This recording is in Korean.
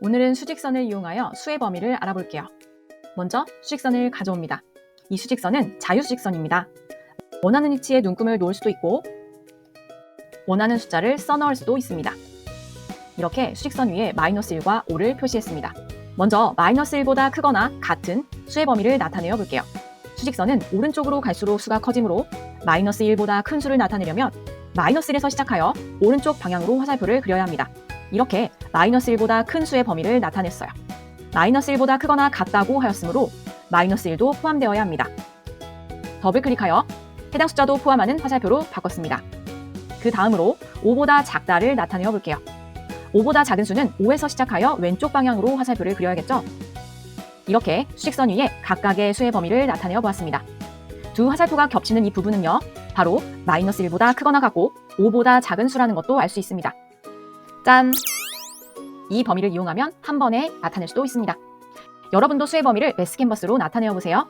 오늘은 수직선을 이용하여 수의 범위를 알아볼게요. 먼저 수직선을 가져옵니다. 이 수직선은 자유수직선입니다. 원하는 위치에 눈금을 놓을 수도 있고 원하는 숫자를 써넣을 수도 있습니다. 이렇게 수직선 위에 마이너스 1과 5를 표시했습니다. 먼저 마이너스 1보다 크거나 같은 수의 범위를 나타내어 볼게요. 수직선은 오른쪽으로 갈수록 수가 커지므로 마이너스 1보다 큰 수를 나타내려면 마이너스 1에서 시작하여 오른쪽 방향으로 화살표를 그려야 합니다. 이렇게 마이너스 1보다 큰 수의 범위를 나타냈어요. 마이너스 1보다 크거나 같다고 하였으므로 마이너스 1도 포함되어야 합니다. 더블 클릭하여 해당 숫자도 포함하는 화살표로 바꿨습니다. 그 다음으로 5보다 작다를 나타내어 볼게요. 5보다 작은 수는 5에서 시작하여 왼쪽 방향으로 화살표를 그려야겠죠? 이렇게 수직선 위에 각각의 수의 범위를 나타내어 보았습니다. 두 화살표가 겹치는 이 부분은요, 바로 마이너스 1보다 크거나 같고 5보다 작은 수라는 것도 알 수 있습니다. 짠! 이 범위를 이용하면 한 번에 나타낼 수도 있습니다. 여러분도 수의 범위를 매스 캔버스로 나타내어 보세요.